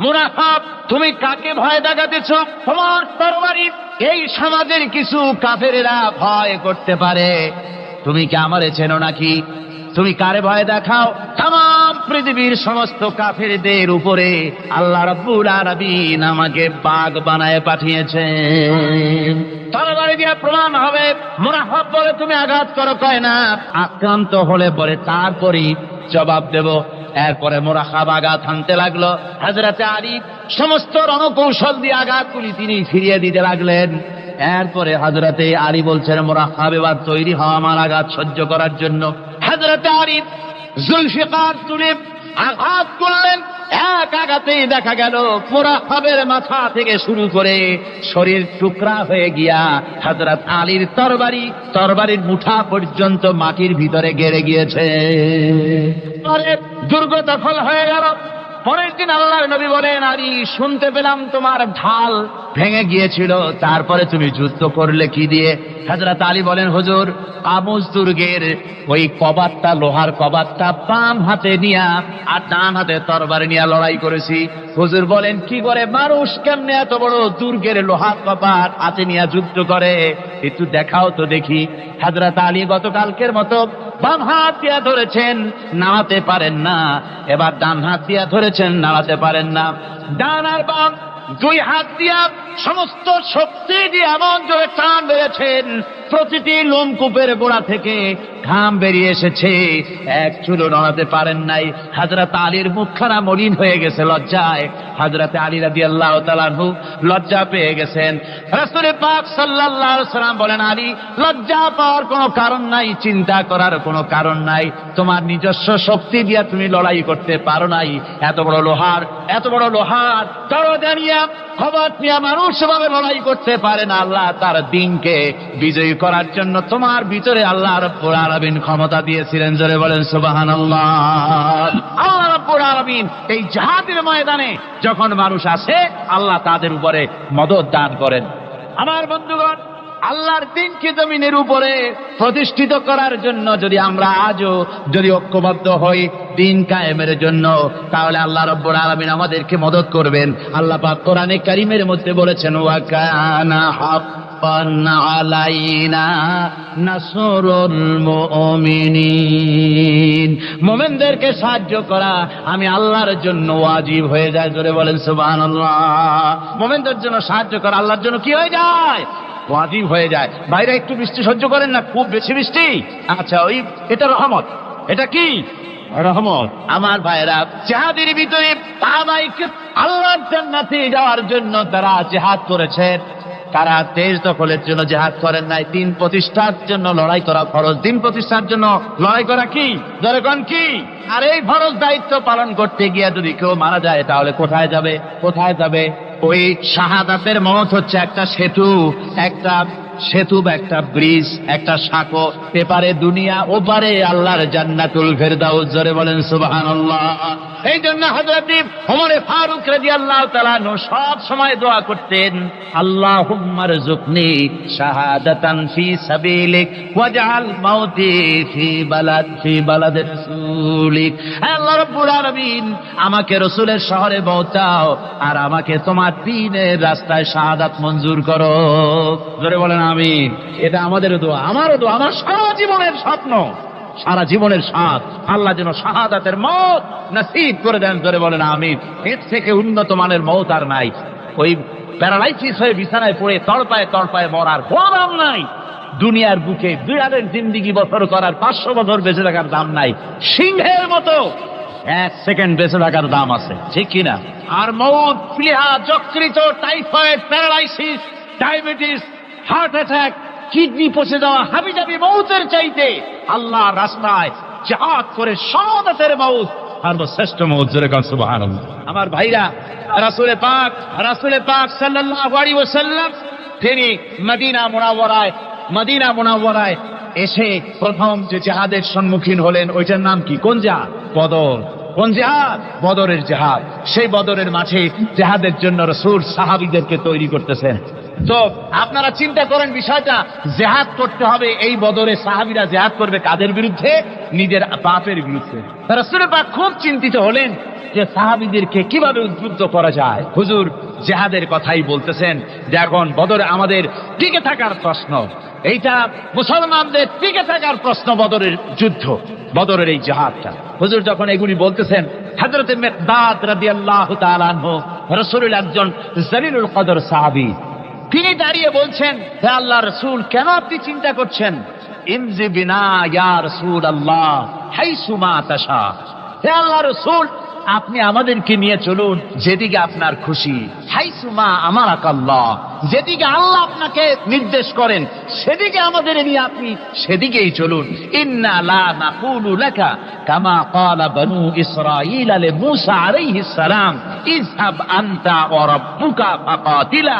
মুনাফাব তুমি কাকে ভয় দেখাতেছ? তোমার তরবারি। এই সমাজের কিছু কাফেরেরা ভয় করতে পারে। তুমি কি আমারে চেনো নাকি? তুমি কারে ভয় দেখাও? তাম পৃথিবীর সমস্ত কাফেরদের উপরে আল্লাহ রব্বুল আরবিন আমাকে বাঘ বানায় পাঠিয়েছে তরবারি দিয়ে প্রমাণ হবে। মুনাফাব বলে তুমি আঘাত করো, কয় না? আক্রান্ত হলে বলে তারপরই জবাব দেব। এরপরে মোরাখাব আঘাত হানতে লাগল। হাজরাতে আলী সমস্ত রণকৌশল দিয়ে আঘাতগুলি তিনি ফিরিয়ে দিতে লাগলেন। এরপরে হাজরাতে আলী বলছেন মোরাখাব এবার তৈরি হওয়া আমার আঘাত সহ্য করার জন্য। হাজরাতে আরিফ জুলফিকার তুলে আঘাত করলেন। এক আঘাতেই দেখা গেল মোরাখাবের মাথা থেকে শুরু করে শরীর টুকরা হয়ে গিয়া হাজরাত আলীর তরবারি, তরবারির মুঠা পর্যন্ত মাটির ভিতরে গেড়ে গিয়েছে। দুর্গ দখল হয়ে গেল। পরের দিন আল্লাহর নবী বলেন আলী শুনতে পেলাম তোমার ঢাল ভেঙে গিয়েছিল। তারপরে তুমি যুদ্ধ করলে কি দিয়ে? হাজরাত আলী বলেন, হুজুর আমুজ দুর্গের ওই কবাতটা লোহার কবাতটা বাম হাতে নিয়া আর ডান হাতে তরবারি নিয়ে লড়াই করেছি। হুজুর বলেন, কি করে? মানুষ কেমনে এত বড় দুর্গের লোহার কপাট হাতে নিয়ে যুদ্ধ করে? একটু দেখাও তো দেখি। হাজরাত আলী গতকালকের মতো বাম হাত দিয়া ধরেছেন নাড়াতে পারেন না। এবার ডান হাত দিয়া ধরেছেন নাড়াতে পারেন না। ডান আর বাম, দুই হাত দিয়া সমস্ত শক্তি দিয়ে এমন জোরে টান বেড়েছেন প্রতিটি লোমকূপের গোড়া থেকে ঘাম বেরিয়ে এসেছে। এক চুলো নড়াতে পারেন নাই। হাজরা তালির মুখখানা মলিন হয়ে গেছে লজ্জায়। হাজরাতে আলী রাদি আল্লাহ তালানহু লজ্জা পেয়ে গেছেন। রাসুলের পাক আলাইহি সাল্লাম বলেন, আলী, লজ্জা পাওয়ার কোনো কারণ নাই, চিন্তা করার কোনো কারণ নাই। তোমার নিজস্ব শক্তি দিয়ে তুমি লড়াই করতে পারো নাই। এত বড় লোহার, এত বড় লোহার দরজা নিয়ে খবর নিয়ে মানুষ ভাবে লড়াই করতে পারে না। আল্লাহ তার দিনকে বিজয়ী করার জন্য তোমার ভিতরে আল্লাহ রব্বুল আলামিন ক্ষমতা দিয়েছিলেন। জোরে বলেন, সুবহানাল্লাহ। আলামিন এই জাহাদের ময়দানে যখন মানুষ আসে, আল্লাহ তাদের উপরে মদত দান করেন। আমার বন্ধুগণ আল্লাহর দিনকে জমিনের উপরে প্রতিষ্ঠিত করার জন্য যদি আমরা আজও যদি ঐক্যবদ্ধ হই, দিন কায়েমের জন্য, তাহলে আল্লাহ রব্বুল আলামিন আমাদেরকে মদত করবেন। আল্লাহ পাক কোরআনে কারিমের মধ্যে বলেছেন, ওয়া কানা হাক্কান আলাইনা নাসরুল মুমিনিন। মুমিনদেরকে সাহায্য করা আমি আল্লাহর জন্য ওয়াজিব হয়ে যায়, জোরে বলেন সুবহানাল্লাহ। মুমিনদের জন্য সাহায্য করা আল্লাহর জন্য কি হয়ে যায়? ওয়াজিব হয়ে যায়। বাইরে একটু বৃষ্টি সহ্য করেন না খুব বেশি বৃষ্টি। আচ্ছা ওই এটা রহমত। এটা কি? রহমত। আমার ভাইরা জাহাদের ভিতরে আল্লাহর জান্নাতে যাওয়ার জন্য তারা জেহাদ করেছেন তারা তেজ দখলের জন্য জেহাদ করেন নাই দিন প্রতিষ্ঠার জন্য লড়াই করা ফরজ দিন প্রতিষ্ঠার জন্য লড়াই করা কি? জনগণ কি? আর এই ফরজ দায়িত্ব পালন করতে গিয়ে যদি কেউ মারা যায় তাহলে কোথায় যাবে? কোথায় যাবে? ওই শাহাদাতের মত হচ্ছে একটা সেতু একটা সেতু বা একটা ব্রিজ, একটা সাঁকো। পেপারে দুনিয়া, ওপারে আল্লাহর জান্নাতুল ফেরদাউজ জোরে বলেন, সুবহানাল্লাহ। এই জন্য হযরত ওমর ফারুক রাদিয়াল্লাহু তাআলা সব সময় দোয়া করতেন আল্লাহুম্মার জুকনি শাহাদাতান ফি সাবিলিক ওয়াজআল মাউতি ফি বালাদ ফি বালাদ রাসূলিক। আল্লাহ রাব্বুল আলামিন, আমাকে রাসূলের শহরে পৌঁছাও আর আমাকে তোমার দ্বীনের রাস্তায় শাহাদাত মঞ্জুর করো। জোরে বলেন আমিন। এটা আমাদের দোয়া, আমারও দোয়া, আমার সারা জীবনের স্বপ্ন। সারা জীবনের স্বাদ। আল্লাহ যেন শাহাদাতের মত নসিব করে দেন ধরে বলেন, আমিন। এর থেকে উন্নত মানের মত আর নাই। ওই প্যারালাইসিস হয়ে বিছানায় পড়ে তড়পায় তড়পায় মরার কোনো দাম নাই। দুনিয়ার বুকে বিড়ালের জিন্দিগি বছর করার পাঁচশো বছর বেঁচে থাকার দাম নাই। সিংহের মতো এক সেকেন্ড বেঁচে থাকার দাম আছে, ঠিক কিনা আর মৌত প্লিহা যকৃত, typhoid, paralysis, diabetes, heart attack kidney পচে যাওয়া হাবি যাবি মৌতের চাইতে আল্লাহ রাস্তায় জাহাজ করে সদাতের মৌত। সর্বশ্রেষ্ঠ মৌত জোরে কান আমার ভাইরা রাসূলে পাক রাসূলে পাক সাল্লাল্লাহু আলাইহি ওয়াসাল্লাম তিনি মদিনা মুনাওয়ারায় মদিনা মুনাওয়ারায় এসে প্রথম যে জাহাদের সম্মুখীন হলেন ওইটার নাম কি? কোন জাহাজ? বদর। কোন জেহাদ বদরের জেহাদ সেই বদরের মাঠে জেহাদের জন্য রসুল সাহাবিদেরকে তৈরি করতেছেন। তো আপনারা চিন্তা করেন বিষয়টা, জেহাদ করতে হবে এই বদরে সাহাবিরা জেহাদ করবে কাদের বিরুদ্ধে? নিজের পাপের বিরুদ্ধে। রসুল খুব চিন্তিত হলেন যে সাহাবিদেরকে কীভাবে উদ্বুদ্ধ করা যায়। হুজুর জেহাদের কথাই বলতেছেন যে এখন বদরে আমাদের টিকে থাকার প্রশ্ন। এইটা মুসলমানদের টিকে থাকার প্রশ্ন বদরের যুদ্ধ, বদরের এই জাহাজটা হুজুর যখন এগুলি বলতেছেন হজরত মেকদাদ রাদি আল্লাহ রসুল একজন জলিলুল কদর সাহাবি তিনি দাঁড়িয়ে বলছেন, হে আল্লাহ রসুল, কেন আপনি চিন্তা করছেন? ইমজি বিনা, ইয়া রসুল আল্লাহ হাই সুমা তাশা। হে আল্লাহ রসুল, আপনি আমাদেরকে নিয়ে চলুন, যেদিকে আপনার খুশি। হাইসুমা আমার আকাল্লাহ যেদিকে আল্লাহ আপনাকে নির্দেশ করেন, সেদিকে আমাদের নিয়ে আপনি সেদিকেই চলুন। ইন্না লা নাকুলু লাকা কামা ক্বালা বনু ইসরাঈল লি মূসা আলাইহিস সালাম, ইযহাব আনতা ওয়া রাব্বুকা ফাকাতিলা।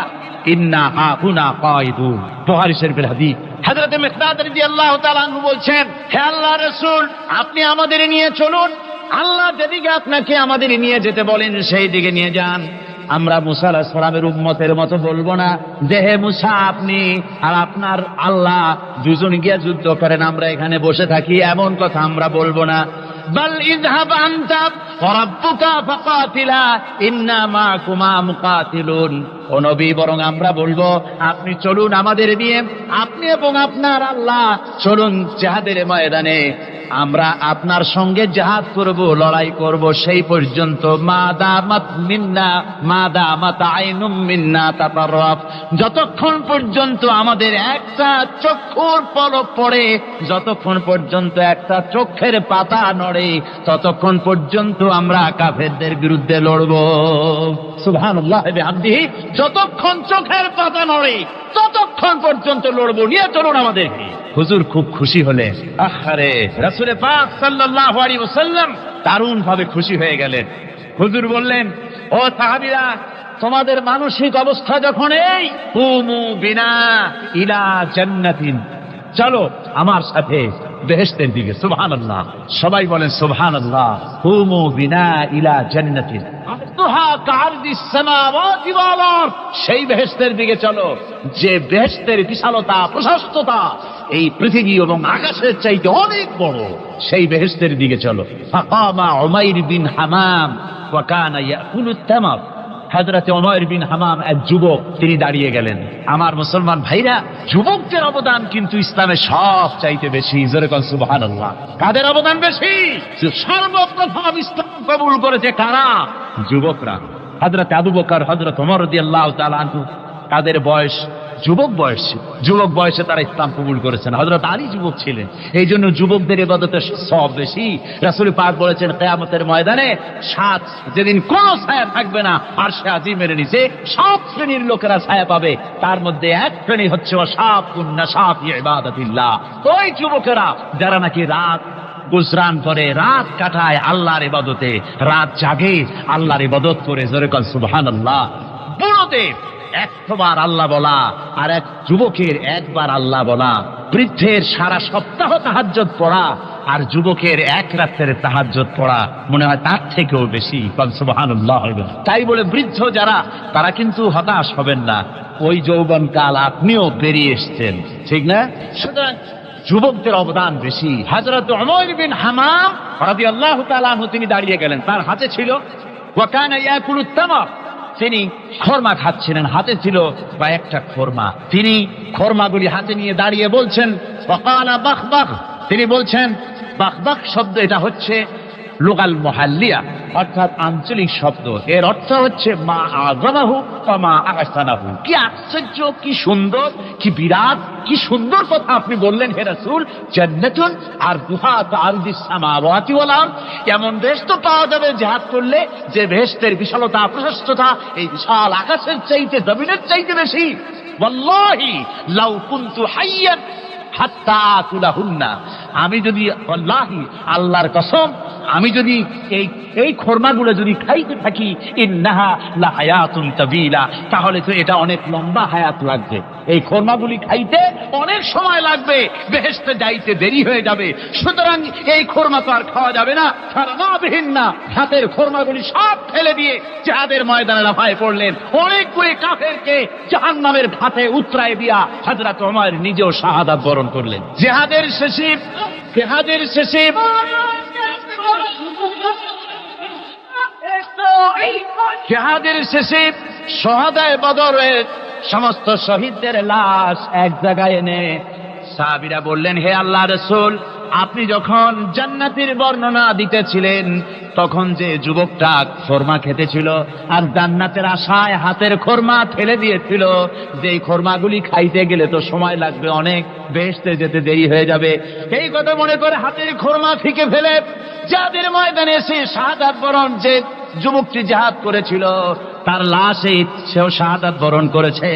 বলছেন, হে আল্লাহ রাসূল, আপনি আমাদের নিয়ে চলুন। আল্লাহ যেদিকে আপনাকে আমাদের নিয়ে যেতে বলেন, সেই দিকে নিয়ে যান। আমরা মুসা আলাহ সালামের উম্মতের মতো বলব না যে, হে মুসা, আপনি আর আপনার আল্লাহ দুজন গিয়া যুদ্ধ করেন, আমরা এখানে বসে থাকি, এমন কথা আমরা বলব না। বল ইজহাব আনতা ফরাব্বুকা রাব্বুকা ফাকাতিলা ইন্না মাকুমা মুকাতিলুন। ও নবী, বরং আমরা বলব, আপনি চলুন আমাদের নিয়ে, আপনি এবং আপনার আল্লাহ চলুন জাহাদের ময়দানে। আমরা আপনার সঙ্গে জাহাজ করব, লড়াই করব, সেই পর্যন্ত মা দামাত মিন্না মা দামাত আইনুম মিন্না তাতারফ যতক্ষণ পর্যন্ত আমাদের একটা চক্ষুর পলক পড়ে, যতক্ষণ পর্যন্ত একটা চক্ষের পাতা নড়ে, ততক্ষণ পর্যন্ত আমরা কাফেরদের বিরুদ্ধে লড়ব। যতক্ষণ চোখের পাতা নড়ে, ততক্ষণ পর্যন্ত লড়বো, নিয়ে চলুন আমাদেরকে। হুজুর খুব খুশি হলেন আহারে রাসূলে পাক সাল্লাল্লাহু আলাইহি ওয়াসাল্লাম দারুণ ভাবে খুশি হয়ে গেলেন। হুজুর বললেন, ও সাহাবীরা, তোমাদের মানসিক অবস্থা যখন এই, কুমু বিনা ইলা জান্নাতিন। চলো আমার সাথে বেহেশতের দিকে সুবহান আল্লাহ সবাই বলেন সুবহান আল্লাহ হুমু বিনা ইলা জান্নাতিন। সেই বেহেস্তের দিকে চলো। যে বেহেস্তের বিশালতা প্রশস্ততা এই পৃথিবী এবং আকাশের চাইতে অনেক বড় সেই বেহেস্তের দিকে চলো। ফাকামা উমাইর বিন হামাম ওয়া কানা ইয়াকুলুত তামার। হাজরাতে অমর বিন হামাম এক যুবক তিনি দাঁড়িয়ে গেলেন। আমার মুসলমান ভাইরা, যুবকদের অবদান কিন্তু ইসলামে সব চাইতে বেশি জোরেকন সুবহান কাদের অবদান বেশি? সর্বপ্রথম ইসলাম কবুল করেছে কারা? যুবকরা। হজরত আবু বকর হজরত অমর তালু তাদের বয়স যুবক বয়স। যুবক বয়সে তারা ইসলাম কবুল করেছেন। হজরত আলী যুবক ছিলেন। এই জন্য যুবকদের এবাদতে সব বেশি। রাসুল পাক বলেছেন, কেয়ামতের ময়দানে সাত যেদিন কোন ছায়া থাকবে না, আর সে আজিমের নিচে সব শ্রেণির লোকেরা ছায়া পাবে। তার মধ্যে এক শ্রেণি হচ্ছে অসাপ কুন্না সাপ ইবাদতিল্লাহ। ওই যুবকেরা, যারা নাকি রাত গুজরান করে, রাত কাটায় আল্লাহর ইবাদতে রাত জাগে আল্লাহর ইবাদত করে, জোরে কল সুবহান আল্লাহ একবার আল্লাহ বলা, আর এক যুবকের একবার আল্লাহ বলা। বৃদ্ধের সারা সপ্তাহ তাহাজ্জত পড়া, আর যুবকের এক রাত্রের তাহাজ্জত পড়া, মনে হয় তার থেকেও বেশি তাই বলে বৃদ্ধ যারা, তারা কিন্তু হতাশ হবেন না। ওই যৌবন কাল আপনিও বেরিয়ে এসছেন, ঠিক না? সুতরাং যুবকদের অবদান বেশি। হাজরত অমর বিন হামাম তিনি দাঁড়িয়ে গেলেন, তার হাতে ছিল ওয়াকানা ইয়াকুলুত তামার। তিনি খরমা খাচ্ছিলেন। হাতে ছিল কয়েকটা খরমা। তিনি খরমাগুলি হাতে নিয়ে দাঁড়িয়ে বলছেন তিনি বলছেন বাখ বাখ শব্দ এটা হচ্ছে লোকাল মহাল্লিয়া, অর্থাৎ আঞ্চলিক শব্দ। এর অর্থ হচ্ছে, মা বা মা আগাসানাহু কি আশ্চর্য, কি সুন্দর, কি বিরাট, কি সুন্দর কথা আপনি বললেন, হে রাসূল, জান্নাতুন আর দুহাত আরদিস সামাওয়াতি আরদ। এমন দেশ তো পাওয়া যাবে জিহাদ করলে? যে বেহেশতের বিশালতা, প্রশস্ততা, এই বিশাল আকাশের চাইতে, জমিনের চাইতে বেশি। ওয়াল্লাহি লাউ কুনতু হাইয়ান হাত্তা আকুলাহুন্না আমি যদি আল্লাহি আল্লাহর কসম আমি যদি এই এই খোরমাগুলো যদি খাইতে থাকি, ইন্নাহা লা তাবিলা, তাহলে তো এটা অনেক লম্বা হায়াত লাগবে। এই খোরমাগুলি খাইতে অনেক সময় লাগবে বেহেস্তে যাইতে দেরি হয়ে যাবে। সুতরাং এই খোরমা তো আর খাওয়া যাবে না। সারাবিহীন না। হাতের খোরমাগুলি সব ফেলে দিয়ে জাহাদের ময়দানে লাফায় পড়লেন। অনেকগুলি কাফেরকে জাহান নামের খাতে উতরায় দিয়া হাজরাত ওমর নিজেও শাহাদাত বরণ করলেন। জেহাদের শেষে জেহাদের শেষে জেহাদের শেষে সহাদায় বদরের সমস্ত শহীদদের লাশ এক জায়গায় এনে সাহাবিরা বললেন, হে আল্লাহ রসুল আপনি যখন জান্নাতের বর্ণনা দিতেছিলেন, তখন যে যুবকটা খোরমা খেতেছিল আর জান্নাতের আশায় হাতের খোরমা ফেলে দিয়েছিল যে খোরমাগুলি খাইতে গেলে তো সময় লাগবে অনেক বেহেশতে যেতে দেরি হয়ে যাবে। এই কথা মনে করে হাতের খোরমা ফিকে ফেলে, যাদের ময়দানে এসে শাহাদাত বরণ যে যুবকটি জাহাদ করেছিল তার লাশে সেও শাহাদাত বরণ করেছে।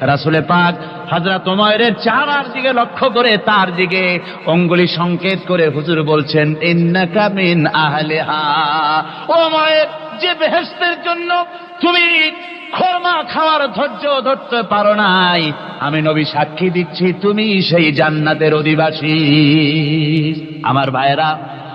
রাসুলে পাক হাজরা তোমায়ের চারার দিকে লক্ষ্য করে তার দিকে অঙ্গুলি সংকেত করে হুজুর বলছেন ও মায়ের যে বেহেস্তের জন্য তুমি খরমা খাওয়ার ধৈর্য ধরতে পারো নাই, আমি নবী সাক্ষী দিচ্ছি তুমি সেই জান্নাতের অধিবাসী। আমার ভাইয়েরা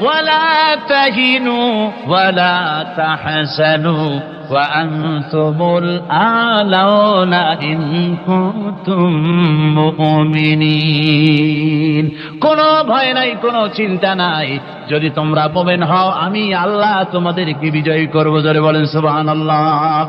ওয়ালা তাহিনু ওয়ালা তাহসানু وأنتم الأعلون إن كنتم مؤمنين কোনো ভয় নাই কোনো চিন্তা নাই যদি তোমরা মোমেন হও আমি আল্লাহ তোমাদেরকে বিজয়ী করবো জোরে বলেন সুবহানাল্লাহ